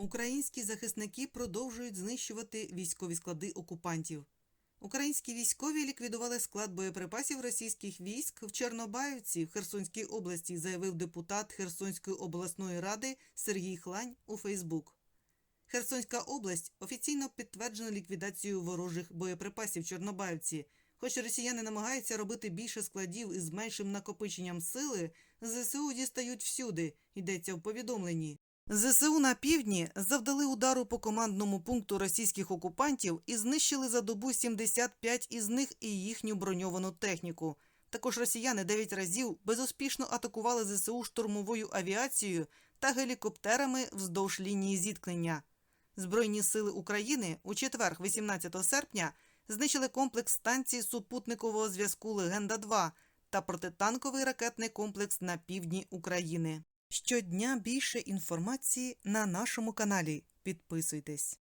Українські захисники продовжують знищувати військові склади окупантів. Українські військові ліквідували склад боєприпасів російських військ в Чорнобаївці в Херсонській області, заявив депутат Херсонської обласної ради Сергій Хлань у Фейсбук. Херсонська область офіційно підтверджена ліквідацію ворожих боєприпасів в Чорнобаївці. Хоч росіяни намагаються робити більше складів із меншим накопиченням сили, ЗСУ дістають всюди, йдеться в повідомленні. ЗСУ на півдні завдали удару по командному пункту російських окупантів і знищили за добу 75 із них і їхню броньовану техніку. Також росіяни 9 разів безуспішно атакували ЗСУ штурмовою авіацією та гелікоптерами вздовж лінії зіткнення. Збройні сили України у четвер, 18 серпня, знищили комплекс станцій супутникового зв'язку Легенда-2 та протитанковий ракетний комплекс на півдні України. Щодня більше інформації на нашому каналі. Підписуйтесь.